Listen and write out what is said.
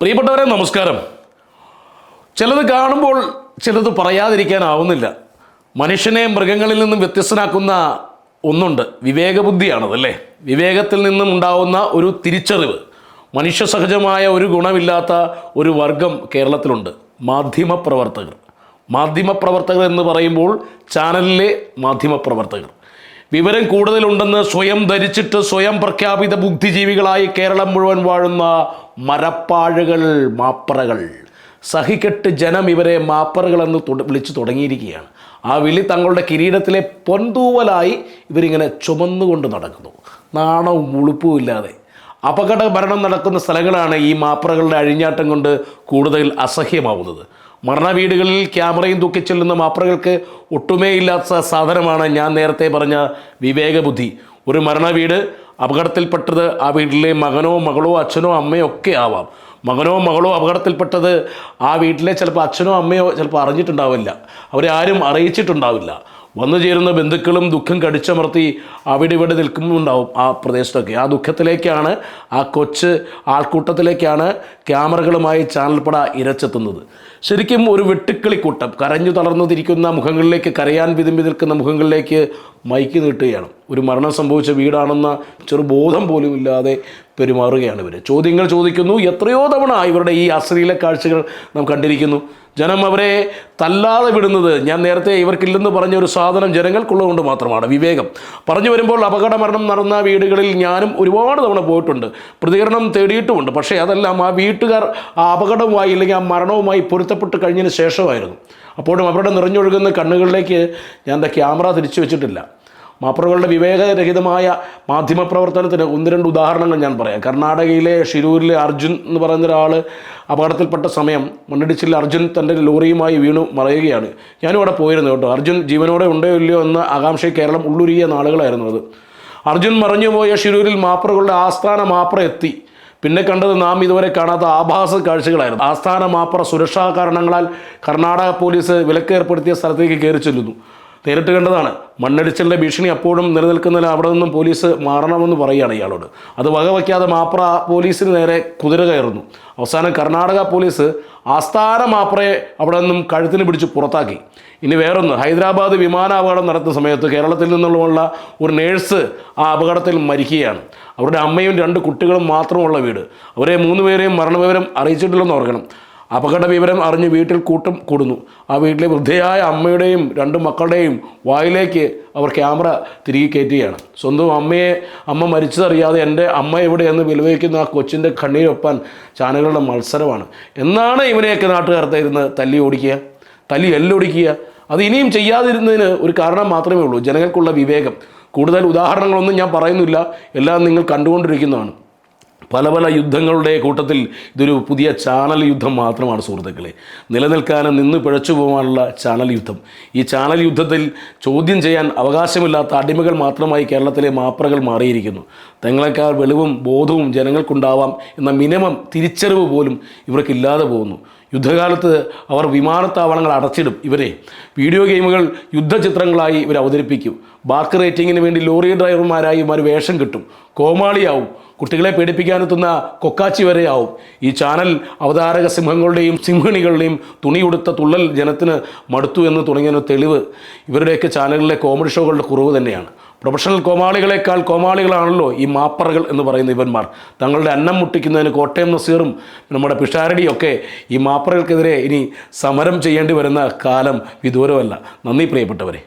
പ്രിയപ്പെട്ടവരെ നമസ്കാരം. ചിലത് കാണുമ്പോൾ ചിലത് പറയാതിരിക്കാനാവുന്നില്ല. മനുഷ്യനെ മൃഗങ്ങളിൽ നിന്നും വ്യത്യസ്തനാക്കുന്ന ഒന്നുണ്ട്. വിവേകബുദ്ധിയാണത് അല്ലേ വിവേകത്തിൽ നിന്നും ഉണ്ടാവുന്ന ഒരു തിരിച്ചറിവ് മനുഷ്യ സഹജമായ ഒരു ഗുണമില്ലാത്ത ഒരു വർഗം കേരളത്തിലുണ്ട്. മാധ്യമപ്രവർത്തകർ. മാധ്യമപ്രവർത്തകർ എന്ന് പറയുമ്പോൾ ചാനലിലെ മാധ്യമപ്രവർത്തകർ. വിവരം കൂടുതലുണ്ടെന്ന് സ്വയം ധരിച്ചിട്ട് സ്വയം പ്രഖ്യാപിത ബുദ്ധിജീവികളായി കേരളം മുഴുവൻ വാഴുന്ന മരപ്പാഴുകൾ മാപ്പറകൾ. സഹിക്കെട്ട് ജനം ഇവരെ മാപ്പറകളെന്ന് എന്ന് വിളിച്ചു തുടങ്ങിയിരിക്കുകയാണ്. ആ വിളി തങ്ങളുടെ കിരീടത്തിലെ പൊന്തൂവലായി ഇവരിങ്ങനെ ചുമന്നുകൊണ്ട് നടക്കുന്നു. നാണവും ഉളുപ്പും ഇല്ലാതെ. അപകട ഭരണം നടക്കുന്ന സ്ഥലങ്ങളാണ് ഈ മാപ്പറകളുടെ അഴിഞ്ഞാട്ടം കൊണ്ട് കൂടുതൽ അസഹ്യമാവുന്നത്. മരണവീടുകളിൽ ക്യാമറയും തൂക്കിച്ചെല്ലുന്ന മാപ്പറകൾക്ക് ഒട്ടുമേ ഇല്ലാത്ത സാധനമാണ് ഞാൻ നേരത്തെ പറഞ്ഞ വിവേകബുദ്ധി. ഒരു മരണ വീട് അപകടത്തിൽപ്പെട്ടത് ആ വീട്ടിലെ മകനോ മകളോ അച്ഛനോ അമ്മയോ ഒക്കെ ആവാം. മകനോ മകളോ അപകടത്തിൽപ്പെട്ടത് ആ വീട്ടിലെ ചിലപ്പോൾ അച്ഛനോ അമ്മയോ ചിലപ്പോൾ അറിഞ്ഞിട്ടുണ്ടാവില്ല. അവരെ ആരും അറിയിച്ചിട്ടുണ്ടാവില്ല. വന്നു ചേരുന്ന ബന്ധുക്കളും ദുഃഖം കടിച്ചമർത്തി അവിടെ ഇവിടെ നിൽക്കുന്നുണ്ടാവും ആ പ്രദേശത്തൊക്കെ. ആ ദുഃഖത്തിലേക്കാണ് ആ കൊച്ച് ആൾക്കൂട്ടത്തിലേക്കാണ് ക്യാമറകളുമായി ചാനൽപ്പട ഇരച്ചെത്തുന്നത്. ശരിക്കും ഒരു വെട്ടുക്കിളിക്കൂട്ടം. കരഞ്ഞു തളർന്നു തിരിക്കുന്ന മുഖങ്ങളിലേക്ക് കരയാൻ വിതുമ്പി നിൽക്കുന്ന മുഖങ്ങളിലേക്ക് മൈക്ക് നീട്ടുകയാണ്. ഒരു മരണം സംഭവിച്ച വീടാണെന്ന ചെറുബോധം പോലും ഇല്ലാതെ പെരുമാറുകയാണ് ഇവർ ചോദ്യങ്ങൾ ചോദിക്കുന്നു. എത്രയോ തവണ ഇവരുടെ ഈ അശ്ലീല കാഴ്ചകൾ നാം കണ്ടിരിക്കുന്നു. ജനം അവരെ തല്ലാതെ വിടുന്നത് ഞാൻ നേരത്തെ ഇവർക്കില്ലെന്ന് പറഞ്ഞ ഒരു സാധനം ജനങ്ങൾക്കുള്ളതുകൊണ്ട് മാത്രമാണ്. വിവേകം. പറഞ്ഞു വരുമ്പോൾ അപകട മരണം നടന്ന വീടുകളിൽ ഞാനും ഒരുപാട് തവണ പോയിട്ടുണ്ട്. പ്രതികരണം തേടിയിട്ടുമുണ്ട്. പക്ഷേ അതെല്ലാം ആ വീട്ടുകാർ ആ അപകടവുമായി അല്ലെങ്കിൽ ആ മരണവുമായി പൊരുത്തപ്പെട്ട് കഴിഞ്ഞതിന് ശേഷമായിരുന്നു. അപ്പോഴും അവരുടെ നിറഞ്ഞൊഴുകുന്ന കണ്ണുകളിലേക്ക് ഞാൻ എന്താ ക്യാമറ തിരിച്ചു വെച്ചിട്ടില്ല. മാപ്രകളുടെ വിവേകരഹിതമായ മാധ്യമപ്രവർത്തനത്തിന് ഒന്ന് രണ്ട് ഉദാഹരണങ്ങൾ ഞാൻ പറയാം. കർണാടകയിലെ ഷിരൂരിലെ അർജുൻ എന്ന് പറയുന്ന ഒരാൾ അപകടത്തിൽപ്പെട്ട സമയം മണ്ണിടിച്ചിൽ അർജുൻ തന്റെ ലോറിയുമായി വീണു മറയുകയാണ്. ഞാനും അവിടെ പോയിരുന്നു കേട്ടോ. അർജുൻ ജീവനോടെ ഉണ്ടോ ഇല്ലയോ എന്ന ആകാംക്ഷയെ കേരളം ഉള്ളുരുകിയ നാളുകളായിരുന്നു അത്. അർജുൻ മറഞ്ഞുപോയ ഷിരൂരിൽ മാപ്രകളുടെ ആസ്ഥാന മാപ്ര എത്തി. പിന്നെ കണ്ടത് നാം ഇതുവരെ കാണാത്ത ആഭാസ കാഴ്ചകളായിരുന്നു. ആസ്ഥാന മാപ്ര സുരക്ഷാ കാരണങ്ങളാൽ കർണാടക പോലീസ് വിലക്കേർപ്പെടുത്തിയ സ്ഥലത്തേക്ക് കയറി ചെല്ലുന്നു. നേരിട്ട് കണ്ടതാണ്. മണ്ണടിച്ചിലിന്റെ ഭീഷണി അപ്പോഴും നിലനിൽക്കുന്നതിൽ അവിടെ നിന്നും പോലീസ് മാറണമെന്ന് പറയുകയാണ് ഇയാളോട്. അത് വകവയ്ക്കാതെ മാപ്ര പോലീസിന് നേരെ കുതിര കയറുന്നു. അവസാനം കർണാടക പോലീസ് ആസ്ഥാന മാപ്രയെ അവിടെ നിന്നും കഴുത്തിന് പിടിച്ച് പുറത്താക്കി. ഇനി വേറൊന്ന്. ഹൈദരാബാദ് വിമാനാപകടം നടത്തുന്ന സമയത്ത് കേരളത്തിൽ നിന്നുള്ള ഒരു നേഴ്സ് ആ അപകടത്തിൽ മരിക്കുകയാണ്. അവരുടെ അമ്മയും രണ്ട് കുട്ടികളും മാത്രമുള്ള വീട്. അവരെ മൂന്ന് പേരെയും മരണവിവരം അറിയിച്ചിട്ടില്ലെന്ന് ഓർക്കണം. അപകട വിവരം അറിഞ്ഞ് വീട്ടിൽ കൂട്ടം കൂടുന്നു. ആ വീട്ടിലെ വൃദ്ധയായ അമ്മയുടെയും രണ്ട് മക്കളുടെയും വായിലേക്ക് അവർ ക്യാമറ തിരികെ കയറ്റുകയാണ്. സ്വന്തം അമ്മയെ അമ്മ മരിച്ചതറിയാതെ എന്റെ അമ്മ എവിടെയെന്ന് വിലവയ്ക്കുന്ന ആ കൊച്ചിന്റെ കണ്ണീരൊപ്പാൻ ചാനലുകളുടെ മത്സരമാണ്. എന്നാണ് ഇവനെയൊക്കെ നാട്ടുകാരത്തെ ഇരുന്ന് തല്ലി ഓടിക്കുക? തല്ലി എല്ലൊടിക്കുക അത് ഇനിയും ചെയ്യാതിരുന്നതിന് ഒരു കാരണം മാത്രമേ ഉള്ളൂ. ജനങ്ങൾക്കുള്ള വിവേകം. കൂടുതൽ ഉദാഹരണങ്ങളൊന്നും ഞാൻ പറയുന്നില്ല. എല്ലാം നിങ്ങൾ കണ്ടുകൊണ്ടിരിക്കുന്നതാണ്. പല പല യുദ്ധങ്ങളുടെ കൂട്ടത്തിൽ ഇതൊരു പുതിയ ചാനൽ യുദ്ധം മാത്രമാണ് സുഹൃത്തുക്കളെ. നിലനിൽക്കാനും നിന്ന് പിഴച്ചു പോകാനുള്ള ചാനൽ യുദ്ധം. ഈ ചാനൽ യുദ്ധത്തിൽ ചോദ്യം ചെയ്യാൻ അവകാശമില്ലാത്ത അടിമകൾ മാത്രമായി കേരളത്തിലെ മാപ്രകൾ മാറിയിരിക്കുന്നു. തങ്ങളെക്കാൾ വെളിവും ബോധവും ജനങ്ങൾക്കുണ്ടാവാം എന്ന മിനിമം തിരിച്ചറിവ് പോലും ഇവർക്കില്ലാതെ പോകുന്നു. യുദ്ധകാലത്ത് അവർ വിമാനത്താവളങ്ങൾ അടച്ചിടും. ഇവരെ വീഡിയോ ഗെയിമുകൾ യുദ്ധചിത്രങ്ങളായി ഇവർ അവതരിപ്പിക്കും. ബാക്ക് റേറ്റിങ്ങിന് വേണ്ടി ലോറി ഡ്രൈവർമാരായി ഇവർ വേഷം കിട്ടും. കോമാളിയാവും. കുട്ടികളെ പേടിപ്പിക്കാനെത്തുന്ന കൊക്കാച്ചി വരെയാവും. ഈ ചാനൽ അവതാരക സിംഹങ്ങളുടെയും സിംഹിണികളുടെയും തുണിയുടുത്ത തുള്ളൽ ജനത്തിന് മടുത്തു എന്ന് തുടങ്ങിയ തെളിവ് ഇവരുടെയൊക്കെ ചാനലിലെ കോമഡി ഷോകളുടെ കുറവ് തന്നെയാണ്. പ്രൊഫഷണൽ കോമാളികളെക്കാൾ കോമാളികളാണല്ലോ ഈ മാപ്പറകൾ എന്ന് പറയുന്ന ഇവന്മാർ. തങ്ങളുടെ അന്നം മുട്ടിക്കുന്നതിന് കോട്ടയം നസീറും നമ്മുടെ പിഷാരടിയൊക്കെ ഈ മാപ്പറകൾക്കെതിരെ ഇനി സമരം ചെയ്യേണ്ടി വരുന്ന കാലം വിദൂരമല്ല. നന്ദി പ്രിയപ്പെട്ടവരെ.